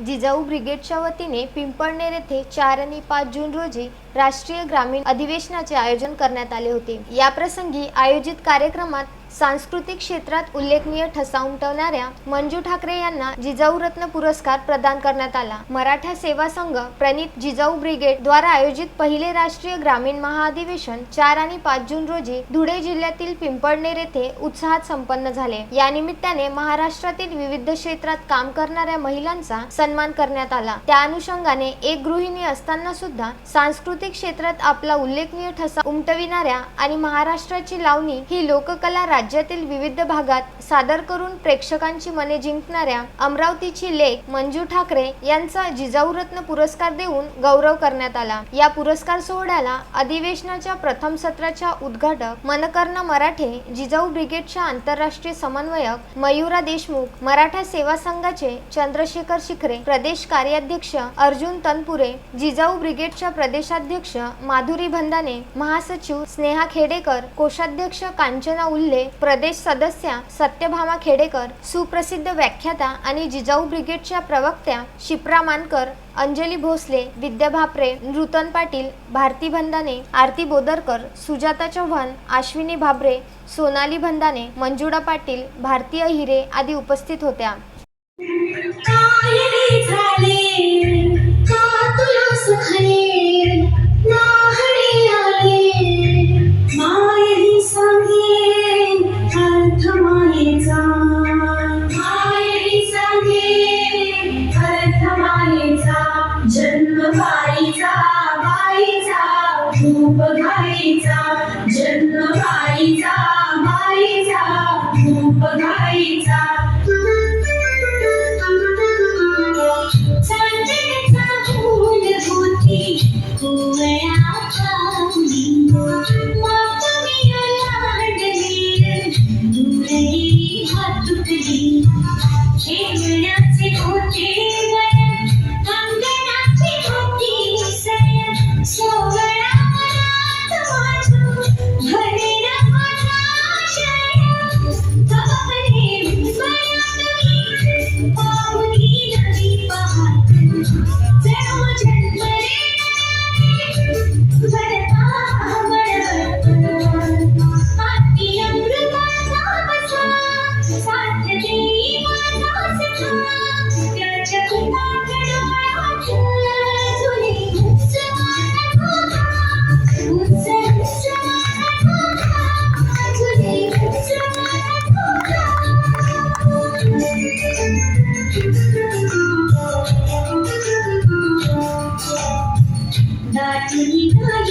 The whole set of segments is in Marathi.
जिजाऊ ब्रिगेडच्या वतीने पिंपळनेर येथे चार आणि पाच जून रोजी राष्ट्रीय ग्रामीण अधिवेशनाचे आयोजन करण्यात आले होते. याप्रसंगी आयोजित कार्यक्रमात सांस्कृतिक क्षेत्रात उल्लेखनीय ठसा उमटवणाऱ्या मंजू ठाकरे यांना जिजाऊ रत्न पुरस्कार प्रदान करण्यात आला. मराठा सेवा संघ प्रणित जिजाऊ ब्रिगेड द्वारा आयोजित पहिले राष्ट्रीय ग्रामीण महाअधिवेशन चार आणि पाच जून रोजी धुळे जिल्ह्यातील पिंपळनेर येथे उत्साहात संपन्न झाले. या निमित्ताने महाराष्ट्रातील विविध क्षेत्रात काम करणाऱ्या महिलांचा सन्मान करण्यात आला. त्या अनुषंगाने एक गृहिणी असताना सुद्धा सांस्कृतिक क्षेत्रात आपला उल्लेखनीय ठसा उमटविणाऱ्या आणि महाराष्ट्राची लावणी ही लोककला राज्यातील विविध भागात सादर करून प्रेक्षकांची मने जिंकणाऱ्या अमरावतीची लेख मंजू ठाकरे यांचा जिजाऊरत्न पुरस्कार देऊन गौरव करण्यात आला. या पुरस्कार सोहळ्याला अधिवेशनाच्या प्रथम सत्राच्या उद्घाटक मनकर्ण मराठे जिजाऊ ब्रिगेडच्या आंतरराष्ट्रीय समन्वयक मयुरा देशमुख मराठा सेवा संघाचे चंद्रशेखर शिखरे प्रदेश कार्याध्यक्ष अर्जुन तनपुरे जिजाऊ ब्रिगेडच्या प्रदेशाध्यक्ष माधुरी भंदाने महासचिव स्नेहा खेडेकर कोषाध्यक्ष कांचना उल्ले प्रदेश सदस्या सत्यभामा खेडेकर सुप्रसिद्ध व्याख्याता आणि जिजाऊ ब्रिगेडच्या प्रवक्त्या शिप्रा मानकर अंजली भोसले विद्या भापरे नृतन पाटील भारती भंदाने आरती बोदरकर सुजाता चव्हाण आश्विनी भाबरे सोनाली भंदाने मंजुळा पाटील भारतीय हिरे आदी उपस्थित होत्या. बाईचा रूप घाईचा जन्म बाईचा बाईचा रूप घाईचा Thank you.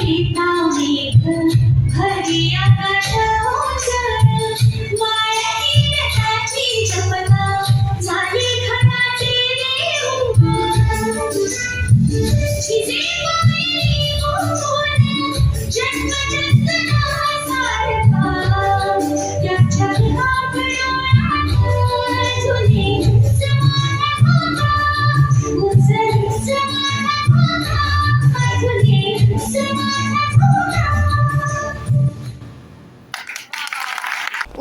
Chiquita.